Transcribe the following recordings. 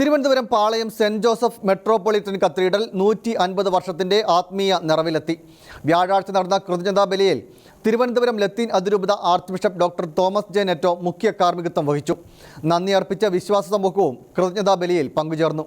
Thiruvananthapuram Palayam Saint Joseph Metropolitan cathedral നൂറ്റി അൻപത് വർഷത്തിന്റെ ആത്മീയ നിറവിലെത്തി. വ്യാഴാഴ്ച നടന്ന കൃതജ്ഞതാ ബലിയിൽ തിരുവനന്തപുരം ലത്തീൻ അതിരൂപത archbishop doctor Thomas J Netto മുഖ്യ കാർമ്മികത്വം വഹിച്ചു. നന്ദി അർപ്പിച്ച വിശ്വാസ സമൂഹവും കൃതജ്ഞതാ ബലിയിൽ പങ്കുചേർന്നു.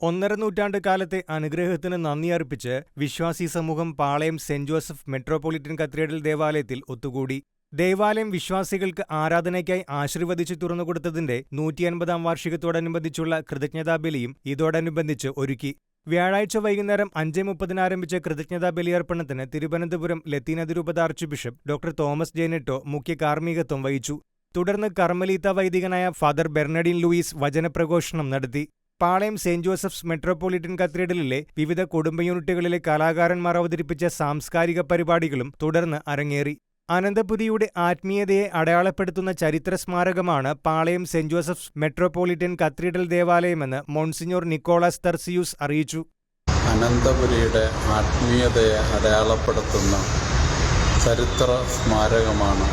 ഒന്നര നൂറ്റാണ്ട് കാലത്തെ അനുഗ്രഹത്തിന് നന്ദി അർപ്പിച്ച് വിശ്വാസി സമൂഹം Palayam Saint Joseph Metropolitan cathedral ദേവാലയത്തിൽ ഒത്തുകൂടി. ദേവാലയം വിശ്വാസികൾക്ക് ആരാധനയ്ക്കായി ആശീർവദിച്ച് തുറന്നുകൊടുത്തതിന്റെ നൂറ്റിയൻപതാം വാർഷികത്തോടനുബന്ധിച്ചുള്ള കൃതജ്ഞതാ ബലിയും ഇതോടനുബന്ധിച്ച് ഒരുക്കി. വ്യാഴാഴ്ച വൈകുന്നേരം അഞ്ച് മുപ്പതിന് ആരംഭിച്ച കൃതജ്ഞതാ ബലിയർപ്പണത്തിന് തിരുവനന്തപുരം ലത്തീൻ അതിരൂപത archbishop doctor Thomas J Netto മുഖ്യ കാർമ്മികത്വം വഹിച്ചു. തുടർന്ന് കർമ്മലീത്ത വൈദികനായ ഫാദർ ബെർണഡിൻ ലൂയിസ് വചനപ്രഘോഷണം നടത്തി. പാളയം സെന്റ് ജോസഫ്സ് മെട്രോപൊളിറ്റൻ കത്തീഡ്രലിലെ വിവിധ കുടുംബ യൂണിറ്റുകളിലെ കലാകാരന്മാർ അവതരിപ്പിച്ച സാംസ്കാരിക പരിപാടികളും തുടർന്ന് അരങ്ങേറി. അനന്തപുരിയുടെ ആത്മീയതയെ അടയാളപ്പെടുത്തുന്ന ചരിത്ര സ്മാരകമാണ് Palayam Saint Joseph's Metropolitan cathedral ദേവാലയമെന്ന് Monsignor Nicholas Tarcisius അറിയിച്ചു. അനന്തപുരിയുടെ ആത്മീയതയെ അടയാളപ്പെടുത്തുന്ന ചരിത്ര സ്മാരകമാണ്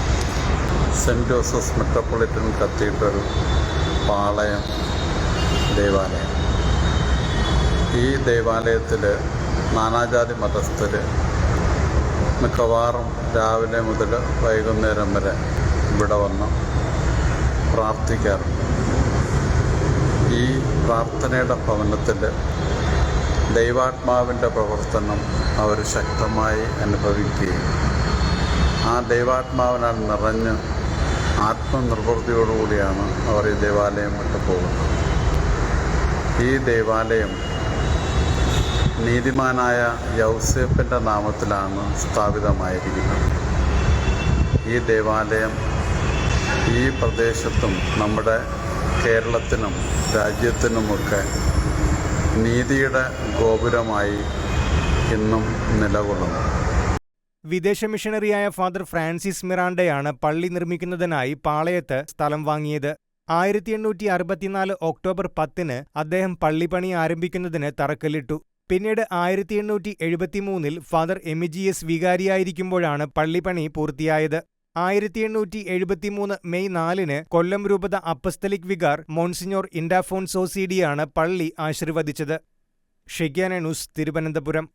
Saint Joseph's Metropolitan cathedral Palayam ദേവാലയം. ഈ ദേവാലയത്തിൽ നാനാജാതി മതസ്ഥർ മിക്കവാറും രാവിലെ മുതൽ വൈകുന്നേരം വരെ ഇവിടെ വന്ന് പ്രാർത്ഥിക്കാറുണ്ട്. ഈ പ്രാർത്ഥനയുടെ ഭവനത്തിൽ ദൈവാത്മാവിന്റെ പ്രവർത്തനം അവർ ശക്തമായി അനുഭവിക്കുകയും ആ ദൈവാത്മാവിനാൽ നിറഞ്ഞ് ആത്മനിർവൃത്തിയോടുകൂടിയാണ് അവർ ഈ ദേവാലയം വിട്ടു പോകുന്നത്. ഈ ദേവാലയം നീതിമാനായ യൗസേപ്പിന്റെ നാമത്തിലാണ് സ്ഥാപിതമായിരിക്കുന്നത്. ഈ ദേവാലയം ഈ പ്രദേശത്തും നമ്മുടെ കേരളത്തിനും രാജ്യത്തിനുമൊക്കെ നീതിയുടെ ഗോപുരമായി ഇന്നും നിലകൊള്ളുന്നു. വിദേശ മിഷണറിയായ ഫാദർ ഫ്രാൻസിസ് മിറാണ്ടയാണ് പള്ളി നിർമ്മിക്കുന്നതിനായി പാളയത്ത് സ്ഥലം വാങ്ങിയത്. ആയിരത്തി എണ്ണൂറ്റി അറുപത്തിനാല് ഒക്ടോബർ പത്തിന് അദ്ദേഹം പള്ളിപ്പണി ആരംഭിക്കുന്നതിന് തറക്കല്ലിട്ടു. പിന്നീട് ആയിരത്തി എണ്ണൂറ്റി എഴുപത്തിമൂന്നിൽ ഫാദർ എമിജിയസ് വികാരിയായിരിക്കുമ്പോഴാണ് പള്ളിപ്പണി പൂർത്തിയായത്. ആയിരത്തി എണ്ണൂറ്റി എഴുപത്തിമൂന്ന് മെയ് നാലിന് കൊല്ലം രൂപത അപ്പസ്തലിക് വികാർ മോൺസിഞ്ഞോർ ഇൻഡാഫോൺ സോസിഡിയാണ് പള്ളി ആശീർവദിച്ചത്. ഷെഗ്യാന ന്യൂസ് തിരുവനന്തപുരം.